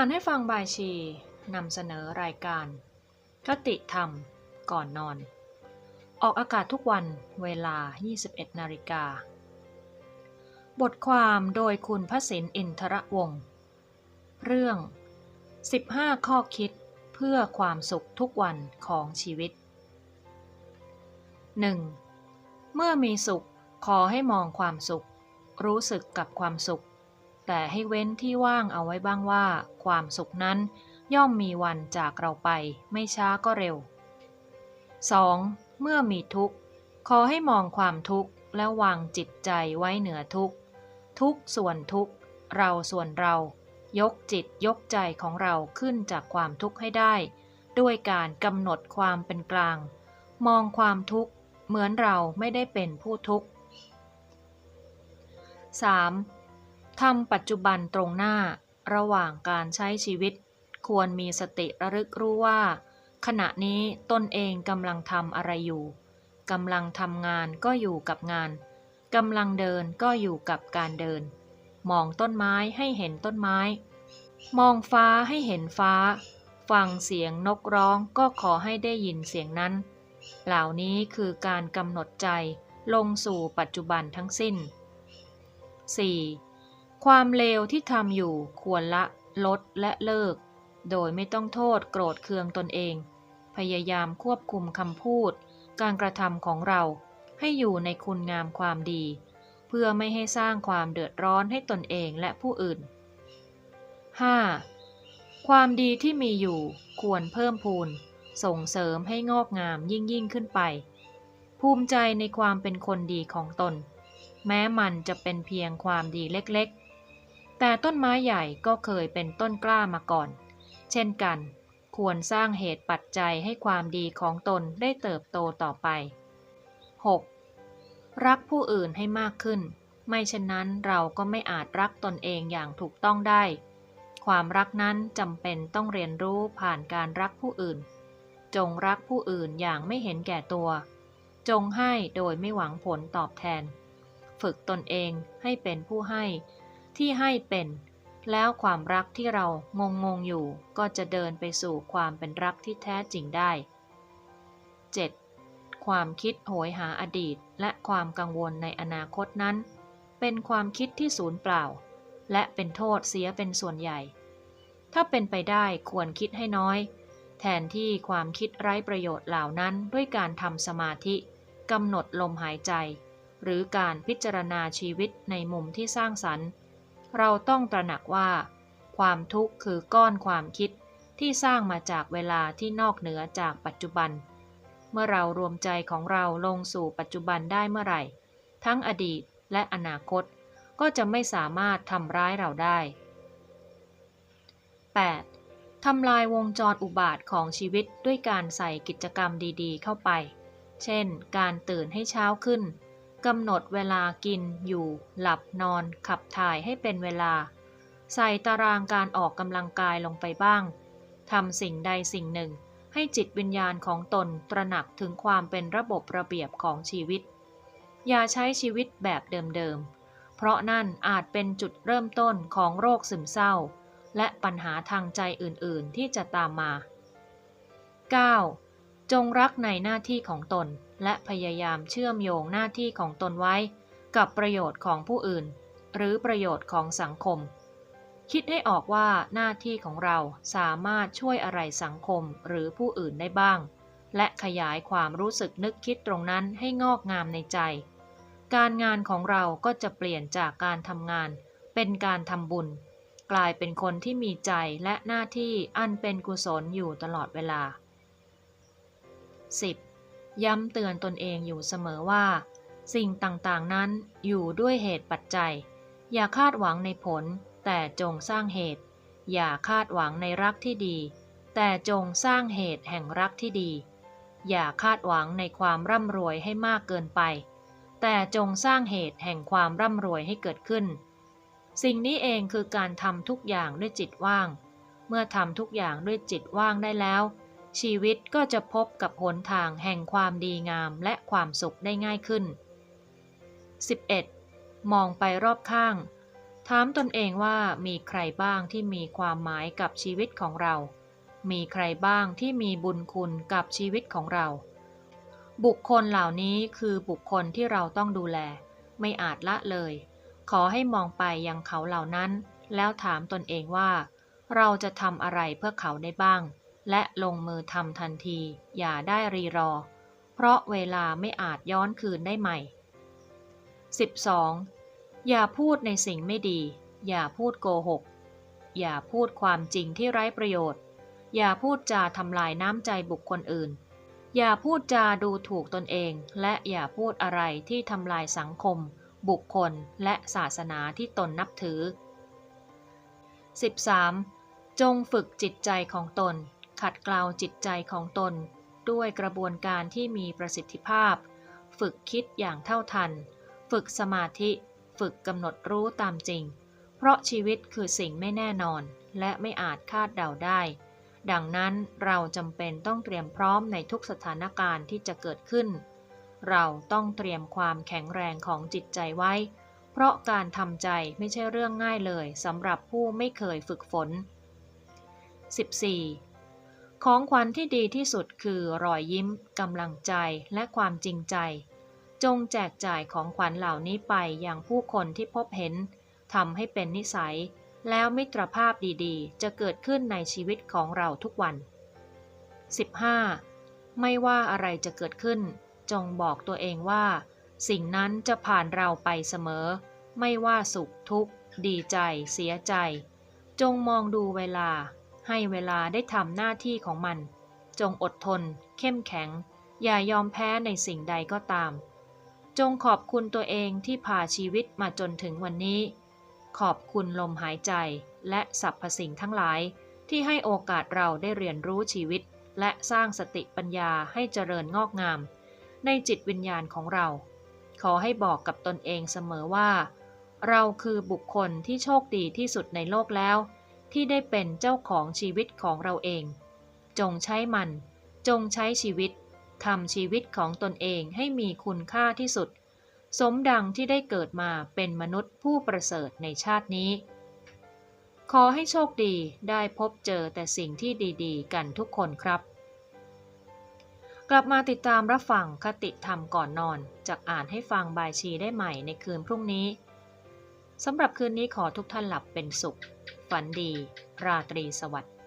อ่านให้ฟังบายชีนำเสนอรายการ คติธรรมก่อนนอน ออกอากาศทุกวันเวลา 21นาฬิกา บทความโดยคุณพระสินอินทระวงศ์เรื่อง 15 ข้อคิดเพื่อความสุขทุกวันของชีวิต 1. เมื่อมีสุขขอให้มองความสุข รู้สึกกับความสุข แต่ให้เว้นที่ว่างเอาไว้บ้างว่า ความสุขนั้นย่อมมีวันจากเราไปไม่ช้าก็เร็ว 2. เมื่อมีทุกข์ ขอให้มองความทุกข์และวางจิตใจไว้เหนือทุกข์ ทุกส่วนทุกข์ เราส่วนเรา ยกจิตยกใจของเราขึ้นจากความทุกข์ให้ได้ ด้วยการกำหนดความเป็นกลาง มองความทุกข์ เหมือนเราไม่ได้เป็นผู้ทุกข์ 3. ทำปัจจุบันตรงหน้าระหว่างการใช้ชีวิต ควรมีสติระลึกรู้ว่า ขณะนี้ตนเองกำลังทำอะไรอยู่กำลังทำงานก็อยู่กับงานกำลังเดินก็อยู่กับการเดิน มองต้นไม้ให้เห็นต้นไม้ มองฟ้าให้เห็นฟ้า ฟังเสียงนกร้องก็ขอให้ได้ยินเสียงนั้น เหล่านี้คือการกำหนดใจลงสู่ปัจจุบันทั้งสิ้น 4. ความเลวที่ทำอยู่ควรละลดและเลิก โดยไม่ต้องโทษโกรธเคืองตนเอง พยายามควบคุมคำพูด การกระทำของเราให้อยู่ในคุณงามความดี เพื่อไม่ให้สร้างความเดือดร้อนให้ตนเองและผู้อื่น 5. ความดีที่มีอยู่ควรเพิ่มพูน ส่งเสริมให้งอกงามยิ่งยิ่งขึ้นไป ภูมิใจในความเป็นคนดีของตน แม้มันจะเป็นเพียงความดีเล็กๆ แต่ต้นไม้ใหญ่ก็เคยเป็นต้นกล้ามาก่อน เช่นกัน ควรสร้างเหตุปัจจัยให้ความดีของตนได้เติบโตต่อไป 6. รักผู้อื่นให้มากขึ้น ไม่เช่นนั้นเราก็ไม่อาจรักตนเองอย่างถูกต้องได้ ความรักนั้นจำเป็นต้องเรียนรู้ผ่านการรักผู้อื่น จงรักผู้อื่นอย่างไม่เห็นแก่ตัว จงให้โดยไม่หวังผลตอบแทน ฝึกตนเองให้เป็นผู้ให้ ที่ให้เป็น แล้วความรักที่เรางงงๆอยู่ ก็จะเดินไปสู่ความเป็นรักที่แท้จริงได้ 7. ความคิดโหยหาอดีตและความกังวลในอนาคตนั้น เป็นความคิดที่สูญเปล่า และเป็นโทษเสียเป็นส่วนใหญ่ ถ้าเป็นไปได้ควรคิดให้น้อย แทนที่ความคิดไร้ประโยชน์เหล่านั้นด้วยการทำสมาธิกำหนดลมหายใจ หรือการพิจารณาชีวิตในมุมที่สร้างสรรค์ เราต้องตระหนักว่า ความทุกข์คือก้อนความคิดที่สร้างมาจากเวลาที่นอกเหนือจากปัจจุบัน เมื่อเรารวมใจของเราลงสู่ปัจจุบันได้เมื่อไหร่ ทั้งอดีตและอนาคต ก็จะไม่สามารถทำร้ายเราได้ 8. ทำลายวงจรอุบาทของชีวิตด้วยการใส่กิจกรรมดีๆ เข้าไป เช่น การตื่นให้เช้าขึ้น กำหนดเวลากินอยู่ หลับนอน ขับถ่ายให้เป็นเวลา ใส่ตารางการออกกำลังกายลงไปบ้างทำสิ่งใดสิ่งหนึ่ง ให้จิตวิญญาณของตนตระหนักถึงความเป็นระบบระเบียบของชีวิต อย่าใช้ชีวิตแบบเดิมๆ เพราะนั่นอาจเป็นจุดเริ่มต้นของโรคซึมเศร้า และปัญหาทางใจอื่นๆที่จะตามมา 9. จงรักในหน้าที่ของตน และพยายามเชื่อมโยงหน้าที่ของตนไว้ กับประโยชน์ของผู้อื่น หรือประโยชน์ของสังคม คิดให้ออกว่าหน้าที่ของเราสามารถช่วยอะไรสังคมหรือผู้อื่นได้บ้าง และขยายความรู้สึกนึกคิดตรงนั้นให้งอกงามในใจ การงานของเราก็จะเปลี่ยนจากการทำงาน เป็นการทำบุญ กลายเป็นคนที่มีใจและหน้าที่อันเป็นกุศลอยู่ตลอดเวลา 10. ย้ำเตือนตนเองอยู่เสมอว่า สิ่งต่างๆนั้นอยู่ด้วยเหตุปัจจัย อย่าคาดหวังในผล แต่จงสร้างเหตุ อย่าคาดหวังในรักที่ดี แต่จงสร้างเหตุแห่งรักที่ดี อย่าคาดหวังในความร่ำรวยให้มากเกินไป แต่จงสร้างเหตุแห่งความร่ำรวยให้เกิดขึ้น สิ่งนี้เองคือการทำทุกอย่างด้วยจิตว่าง เมื่อทำทุกอย่างด้วยจิตว่างได้แล้ว ชีวิตก็จะพบกับหนทางแห่งความดีงามและความสุขได้ง่ายขึ้น 11. มองไปรอบข้าง ถามตนเองว่ามีใครบ้างที่มีความหมายกับชีวิตของเรา มีใครบ้างที่มีบุญคุณกับชีวิตของเรา บุคคลเหล่านี้คือบุคคลที่เราต้องดูแล ไม่อาจละเลย ขอให้มองไปยังเขาเหล่านั้น แล้วถามตนเองว่า เราจะทำอะไรเพื่อเขาได้บ้าง และลงมือทำทันที อย่าได้รีรอ เพราะเวลาไม่อาจย้อนคืนได้ใหม่ 12. อย่าพูดในสิ่งไม่ดี อย่าพูดโกหก อย่าพูดความจริงที่ไร้ประโยชน์ อย่าพูดจาทำลายน้ำใจบุคคลอื่น อย่าพูดจาดูถูกตนเอง และอย่าพูดอะไรที่ทำลายสังคม บุคคลและศาสนาที่ตนนับถือ 13. จงฝึกจิตใจของตน ขัดเกลาจิตใจของตน ด้วยกระบวนการที่มีประสิทธิภาพ ฝึกคิดอย่างเท่าทัน ฝึกสมาธิ ฝึกกำหนดรู้ตามจริง เพราะชีวิตคือสิ่งไม่แน่นอน และไม่อาจคาดเดาได้ ดังนั้นเราจำเป็นต้องเตรียมพร้อมในทุกสถานการณ์ที่จะเกิดขึ้น เราต้องเตรียมความแข็งแรงของจิตใจไว้ เพราะการทำใจไม่ใช่เรื่องง่ายเลยสำหรับผู้ไม่เคยฝึกฝน 14. ของขวัญที่ดีที่สุดคือรอยยิ้มกำลังใจและความจริงใจ จงแจกจ่ายของขวัญเหล่านี้ไปยังผู้คนที่พบเห็นทำให้เป็นนิสัย แล้วมิตรภาพดีๆ จะเกิดขึ้นในชีวิตของเราทุกวัน 15. ไม่ว่าอะไรจะเกิดขึ้น จงบอกตัวเองว่า สิ่งนั้นจะผ่านเราไปเสมอ ไม่ว่าสุขทุกข์ ดีใจ เสียใจ จงมองดูเวลา ให้เวลาได้ทำหน้าที่ของมัน จงอดทน เข้มแข็ง อย่ายอมแพ้ในสิ่งใดก็ตาม จงขอบคุณตัวเองที่พาชีวิตมาจนถึงวันนี้ ขอบคุณลมหายใจและสรรพสิ่งทั้งหลาย ที่ให้โอกาสเราได้เรียนรู้ชีวิต และสร้างสติปัญญาให้เจริญงอกงาม ในจิตวิญญาณของเรา ขอให้บอกกับตนเองเสมอว่า เราคือบุคคลที่โชคดีที่สุดในโลกแล้ว ที่ได้เป็นเจ้าของชีวิตของเราเอง จงใช้มัน จงใช้ชีวิตทำชีวิตของตนเองให้มีคุณค่าที่สุด สมดังที่ได้เกิดมาเป็นมนุษย์ผู้ประเสริฐในชาตินี้ ขอให้โชคดีได้พบเจอแต่สิ่งที่ดีๆ กันทุกคนครับ กลับมาติดตามรับฟังคติธรรมก่อนนอนจากอ่านให้ฟังบายชีได้ใหม่ในคืนพรุ่งนี้สำหรับคืนนี้ขอทุกท่านหลับเป็นสุข ฝันดี ราตรีสวัสดิ์